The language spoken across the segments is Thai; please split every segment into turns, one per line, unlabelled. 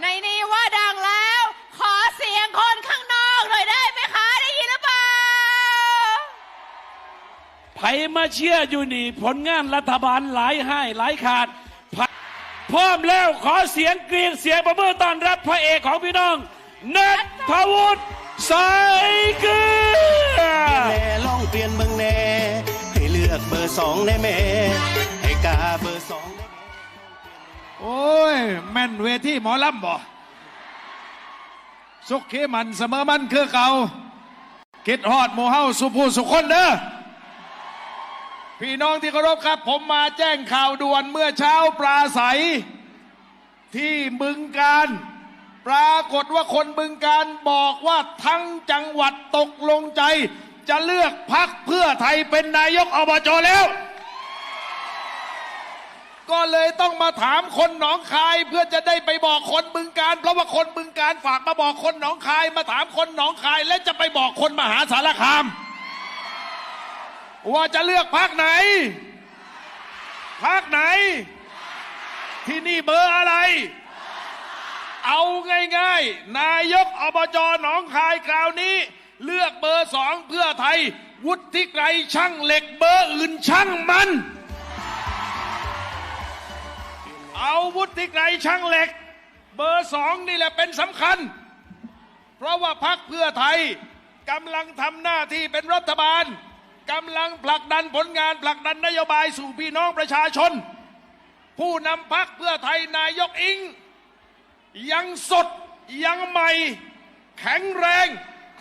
ในนี้ว่าดังแล้ว ขอเสียงคนข้างนอกหน่อยได้ไหมคะ ได้ยินหรือเปล่า
ไผมาเชียร์อยู่นี่ ผลงานรัฐบาลหลายให้หลายขาดไผพร้อมแล้วขอเสียงเกรียงเสียงประเมิต้อนรับพระเอกของพี่น้องนัทธวุฒิสายเกลือ
แม่ลองเปลี่ยนเมืองแน่ให้เลือกเบอร์สองได้แม่ให้กาเบอร์สองได้แม่
โอ้ย แม่นเวทีหมอลำบ่สุขขีมันเสมอมันคือเก่าคิดฮอดหมูเฮาสุผู้สุคนเด้อพี่น้องที่เคารพครับ ผมมาแจ้งข่าวด่วนเมื่อเช้าปราศัยที่บึงการ ปรากฏว่าคนบึงการบอกว่าทั้งจังหวัดตกลงใจ จะเลือกพักเพื่อไทยเป็นนายกอบจแล้ว ก็เลยต้องมาถามคนหนองคายเพื่อจะได้ไปบอกคนบึงการ เพราะว่าคนบึงการฝากมาบอกคนหนองคาย มาถามคนหนองคาย และจะไปบอกคนมหาสารคาม ว่าจะเลือกพักไหนพักไหน ที่นี่เบอร์อะไร เอาง่ายๆ นายกอบจหนองคายคราวนี้ เลือกเบอร์สองเพื่อไทย วุฒิไกรช่างเหล็กเบอร์อื่นช่างมัน อาวุฒิไกรช่างเหล็ก เบอร์สองนี่แหละเป็นสำคัญ เพราะว่าพักเพื่อไทยกำลังทำหน้าที่เป็นรัฐบาลกำลังผลักดันผลงานผลักดันนโยบายสู่พี่น้องประชาชน ผู้นำพักเพื่อไทยนายกอิง ยังสดยังใหม่ แข็งแรง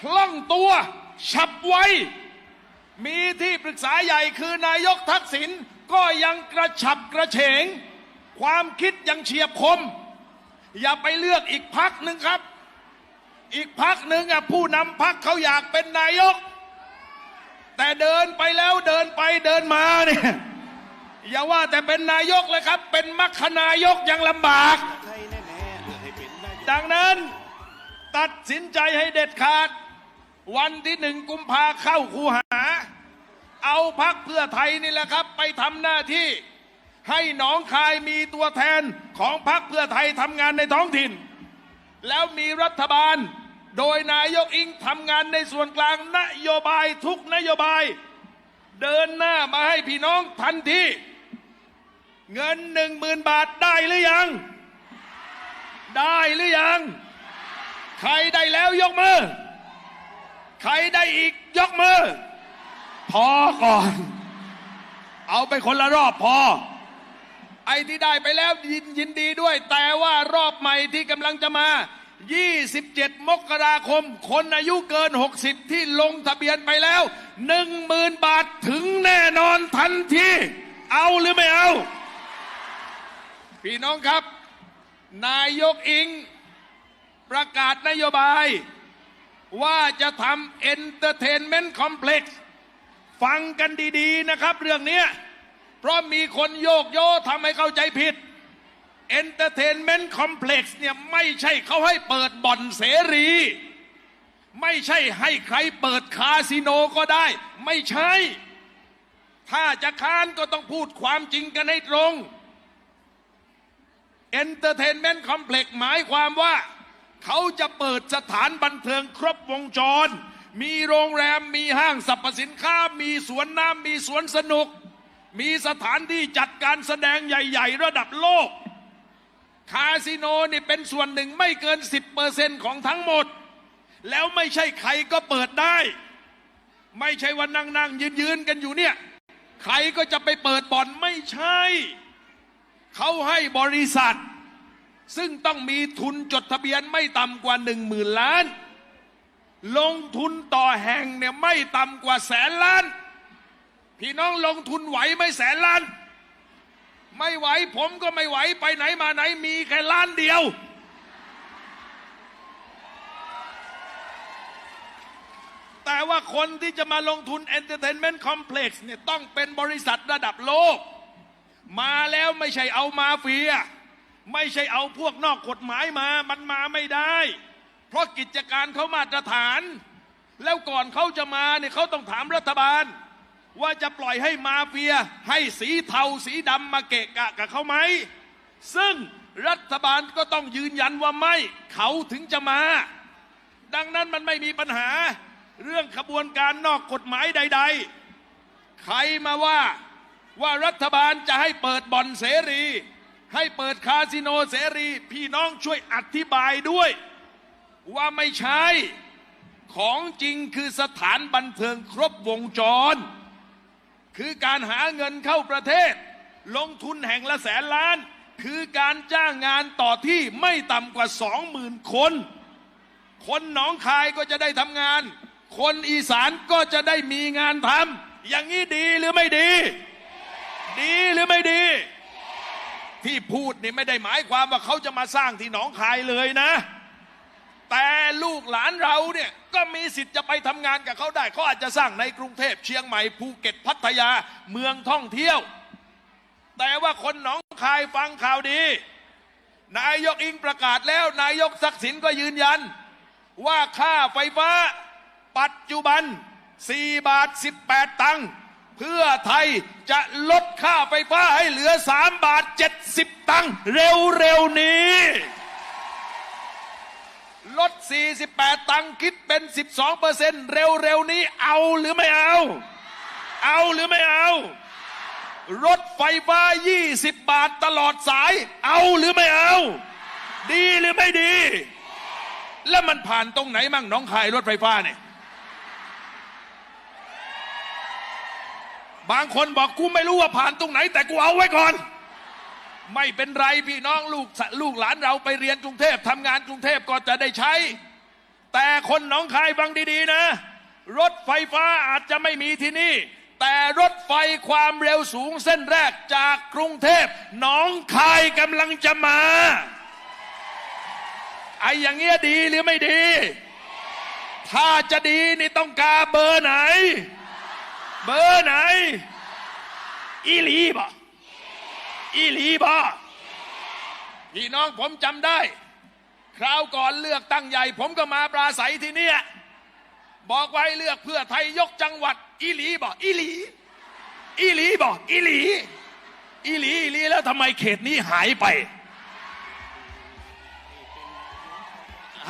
คล่องตัว ฉับไว มีที่ปรึกษาใหญ่คือนายกทักษิณก็ยังกระฉับกระเฉง ความคิดยังเฉียบคม อย่าไปเลือกอีกพักหนึ่งครับ อีกพักหนึ่งอะผู้นำพักเขาอยากเป็นนายก แต่เดินไปแล้วเดินไปเดินมาเนี่ยอย่าว่าแต่เป็นนายกเลยครับ เป็นมัคคนายกยังลำบาก
ไทยแน่ๆเลือกให้เป็นนายก
ดังนั้นตัดสินใจให้เด็ดขาด วันที่หนึ่งกุมภาเข้าคูหา เอาพักเพื่อไทยนี่แหละครับ ไปทำหน้าที่ ให้หนองคายมีตัวแทนของพักเพื่อไทยทำงานในท้องถิ่น แล้วมีรัฐบาล โดยนายกอิงทำงานในส่วนกลางนโยบายทุกนโยบาย เดินหน้ามาให้พี่น้องทันทีเงินหนึ่งหมื่นบาทได้หรือยัง ได้หรือยัง ใครได้แล้วยกมือ ใครได้อีกยกมือ พอก่อน เอาไปคนละรอบพอ ไอ้ที่ได้ไปแล้วยินยินดีด้วย แต่ว่ารอบใหม่ที่กำลังจะมา 27 มกราคม คนอายุเกิน 60 ที่ลงทะเบียนไปแล้ว 10,000 บาทถึงแน่นอนทันทีเอาหรือไม่เอา พี่น้องครับ นายกอิงประกาศนโยบาย ว่าจะทำเอนเตอร์เทนเมนต์คอมเพล็กซ์ฟังกันดี ๆ นะครับเรื่องนี้ เพราะมีคนโยกโยทำให้เข้าใจผิดเอนเตอร์เทนเมนต์คอมเพล็กซ์เนี่ยไม่ใช่เขาให้เปิดบ่อนเสรี ไม่ใช่ให้ใครเปิดคาสิโนก็ได้ ไม่ใช่ ถ้าจะค้านก็ต้องพูดความจริงกันให้ตรงเอนเตอร์เทนเมนต์คอมเพล็กซ์หมายความว่า เขาจะเปิดสถานบันเทิงครบวงจร มีโรงแรมมีห้างสรรพสินค้า มีสวนน้ำมีสวนสนุก มีสถานที่จัดการแสดงใหญ่ ๆ ระดับโลก คาสิโนนี่เป็นส่วนหนึ่งไม่เกิน 10%ของทั้งหมด แล้วไม่ใช่ใครก็เปิดได้ ไม่ใช่ว่านั่งนั่งยืนยืนๆกันอยู่เนี่ย ใครก็จะไปเปิดบ่อนไม่ใช่ เขาให้บริษัท ซึ่งต้องมีทุนจดทะเบียนไม่ต่ำกว่าหนึ่งหมื่นล้าน ลงทุนต่อแห่งเนี่ยไม่ต่ำกว่าแสนล้าน พี่น้องลงทุนไหวไม่แสนล้าน ไม่ไหวผมก็ไม่ไหวไปไหนมาไหนมีแค่ล้านเดียว แต่ว่าคนที่จะมาลงทุน Entertainment Complex เนี่ยต้องเป็นบริษัทระดับโลก มาแล้วไม่ใช่เอามาเฟีย ไม่ใช่เอาพวกนอกกฎหมายมา มันมาไม่ได้ เพราะกิจการเขามาตรฐาน แล้วก่อนเขาจะมาเนี่ยเขาต้องถามรัฐบาล ว่าจะปล่อยให้มาเฟีย ให้สีเทาสีดำมาเกะกะกับเขาไหม ซึ่งรัฐบาลก็ต้องยืนยันว่าไม่ เขาถึงจะมา ดังนั้นมันไม่มีปัญหา เรื่องขบวนการนอกกฎหมายใด ๆ ใครมาว่าว่ารัฐบาลจะให้เปิดบ่อนเสรี ให้เปิดคาสิโนเสรี พี่น้องช่วยอธิบายด้วย ว่าไม่ใช่ ของจริงคือสถานบันเทิงครบวงจร คือการหาเงินเข้าประเทศ ลงทุนแห่งละแสนล้าน คือการจ้างงานต่อที่ไม่ต่ำกว่าสองหมื่นคน คนหนองคายก็จะได้ทำงาน คนอีสานก็จะได้มีงานทำอย่างนี้ดีหรือไม่ดี ดีหรือไม่ดี ที่พูดนี่ไม่ได้หมายความว่าเขาจะมาสร้างที่หนองคายเลยนะ แต่ลูกหลานเราเนี่ย ก็มีสิทธิ์จะไปทำงานกับเขาได้เขาอาจจะสร้างในกรุงเทพเชียงใหม่ภูเก็ตพัทยาเมืองท่องเที่ยว แต่ว่าคนหนองคายฟังข่าวดี นายกอิงประกาศแล้ว นายกศักดิ์สินก็ยืนยัน ว่าค่าไฟฟ้า ปัจจุบัน 4 บาท 18 ตังค์เพื่อไทยจะลดค่าไฟฟ้าให้เหลือ 3 บาท 70 ตังค์เร็วๆนี้ ลด 48 ตังค์คิดเป็น 12เปอร์เซ็นต์เร็วๆนี้เอาหรือไม่เอา เอาหรือไม่เอา รถไฟฟ้า 20 บาทตลอดสาย เอาหรือไม่เอา ดีหรือไม่ดี แล้วมันผ่านตรงไหนมั่งน้องคายรถไฟฟ้าเนี่ยบางคนบอกกูไม่รู้ว่าผ่านตรงไหน แต่กูเอาไว้ก่อน ไม่เป็นไรพี่น้องลูกลูกหลานเราไปเรียนกรุงเทพทำงานกรุงเทพก็จะได้ใช้ แต่คนหนองคายฟังดีๆนะ รถไฟฟ้าอาจจะไม่มีที่นี่ แต่รถไฟความเร็วสูงเส้นแรกจากกรุงเทพหนองคายกำลังจะมาไอ้อย่างเงี้ยดีหรือไม่ดี ถ้าจะดีนี่ต้องกาเบอร์ไหน เบอร์ไหน อีลีบ่ อีหลีบอพี่น้องผมจำได้ คราวก่อนเลือกตั้งใหญ่ ผมก็มาปราศัยที่เนี่ยบอกไว้เลือกเพื่อไทยยกจังหวัด อีหลีบออีหลี อีหลีบออีหลี อีหลีอีหลีแล้วทำไมเขตนี้หายไป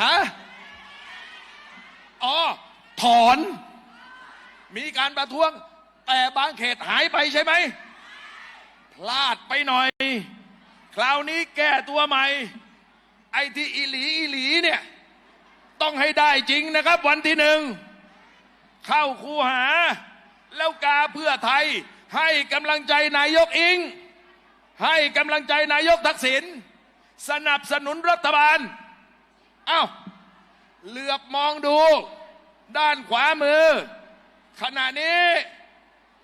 ฮะอ๋อถอน มีการประท้วง แต่บางเขตหายไปใช่ไหม พลาดไปหน่อย คราวนี้แก้ตัวใหม่ ไอ้ที่อีหลีอีหลีเนี่ย ต้องให้ได้จริงนะครับ วันที่หนึ่ง เข้าคูหา แล้วกาเพื่อไทย ให้กำลังใจนายกอิง ให้กำลังใจนายกทักษิณสนับสนุนรัฐบาลเอ้าเหลือบมองดู ด้านขวามือ ขณะนี้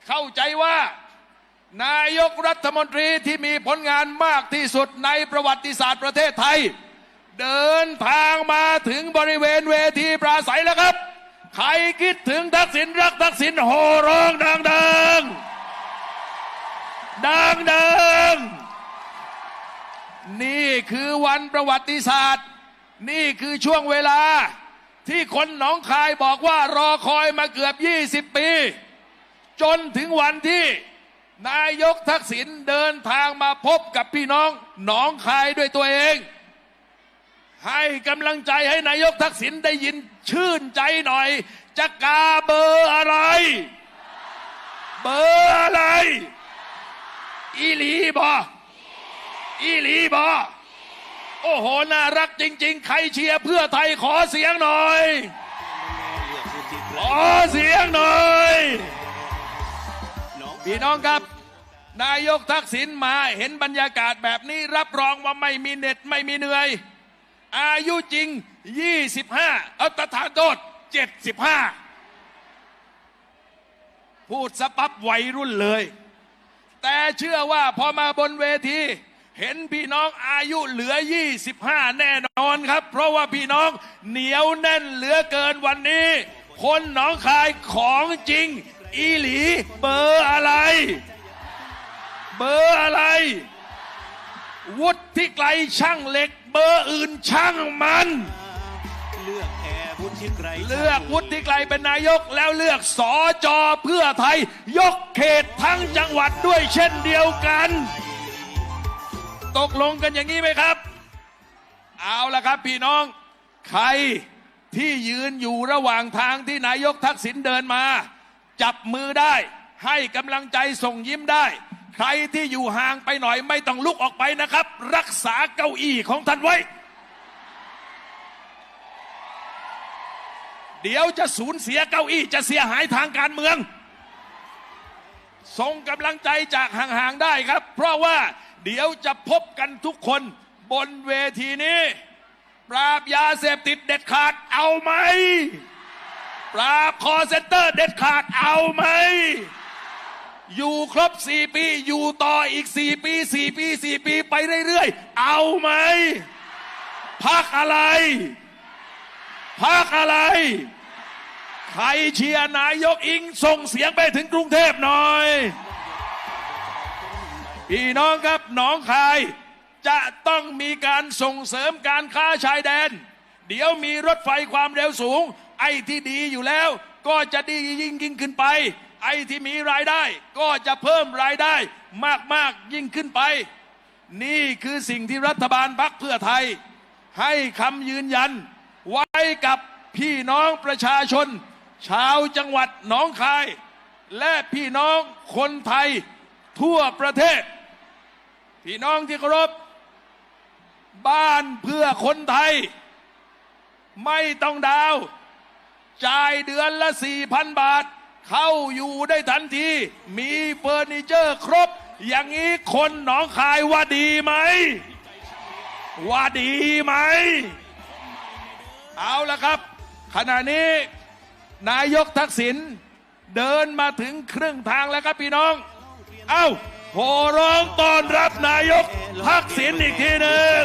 เข้าใจว่า นายกรัฐมนตรีที่มีผลงานมากที่สุดในประวัติศาสตร์ประเทศไทย เดินทางมาถึงบริเวณเวทีปราศัยแล้วครับ ใครคิดถึงทักษิณรักทักษิณโห่ร้องดังดังดังดังนี่คือวันประวัติศาสตร์ นี่คือช่วงเวลา ที่คนหนองคายบอกว่ารอคอยมาเกือบ 20 ปี จนถึงวันที่ นายกทักษิณเดินทางมาพบกับพี่น้องหนองคายด้วยตัวเอง ให้กำลังใจให้นายกทักษิณได้ยินชื่นใจหน่อย จะกาเบอร์อะไร เบอร์อะไรอีหลีบออีหลีบอโอ้โห น่ารักจริง ๆ ใครเชียร์เพื่อไทยขอเสียงหน่อย ขอเสียงหน่อย พี่น้องครับ นายกทักษิณมาเห็นบรรยากาศแบบนี้รับรองว่าไม่มีเหน็ดไม่มีเหนื่อย อายุจริง 25 เอาตะทาโทษ75 พูดสปับวัยรุ่นเลย แต่เชื่อว่าพอมาบนเวทีเห็นพี่น้องอายุเหลือ 25 แน่นอนครับ เพราะว่าพี่น้องเหนียวแน่นเหลือเกินวันนี้ คนหนองคายของจริง อีหลี เบอร์อะไร เบอร์อะไร วุฒิที่ไกลช่างเหล็ก เบอร์อื่นช่างมัน
เลือกแอร์วุฒิไกร
เลือกวุฒิไกลเป็นนายกแล้วเลือกสอจอเพื่อไทย ยกเขตทั้งจังหวัดด้วยเช่นเดียวกัน ตกลงกันอย่างนี้ไหมครับ เอาละครับพี่น้อง ใครที่ยืนอยู่ระหว่างทางที่นายกทักษิณเดินมา จับมือได้ ให้กำลังใจส่งยิ้มได้ ใครที่อยู่ห่างไปหน่อยไม่ต้องลุกออกไปนะครับ รักษาเก้าอี้ของท่านไว้ เดี๋ยวจะสูญเสียเก้าอี้จะเสียหายทางการเมือง ส่งกำลังใจจากห่างๆได้ครับ เพราะว่าเดี๋ยวจะพบกันทุกคนบนเวทีนี้ ปราบยาเสพติดเด็ดขาดเอาไหม ปราบคอเซ็นเตอร์เด็ดขาดเอาไหม อยู่ครบ 4 ปี อยู่ต่ออีก 4 ปี 4 ปี 4 ปีไปเรื่อยๆ เอาไหมพักอะไรพักอะไร ใครเชียร์นายกอิงส่งเสียงไปถึงกรุงเทพหน่อย พี่น้องครับหนองคายจะต้องมีการส่งเสริมการค้าชายแดน เดี๋ยวมีรถไฟความเร็วสูง ไอ้ที่ดีอยู่แล้ว ก็จะดียิ่งยิ่งขึ้นไป ไอ้ที่มีรายได้ ก็จะเพิ่มรายได้มากๆยิ่งขึ้นไป นี่คือสิ่งที่รัฐบาลพักเพื่อไทย ให้คำยืนยัน ไว้กับพี่น้องประชาชน ชาวจังหวัดหนองคาย และพี่น้องคนไทยทั่วประเทศ พี่น้องที่เคารพบ้านเพื่อคนไทย ไม่ต้องดาว จ่ายเดือนละสี่พันบาท เข้าอยู่ได้ทันที มีเฟอร์นิเจอร์ครบ อย่างนี้คนหนองคายว่าดีไหม ว่าดีไหม เอาละครับ ขณะนี้นายกทักษิณเดินมาถึงครึ่งทางแล้วครับพี่น้อง เอ้าโหร้องต้อนรับนายกทักษิณอีกทีหนึ่ง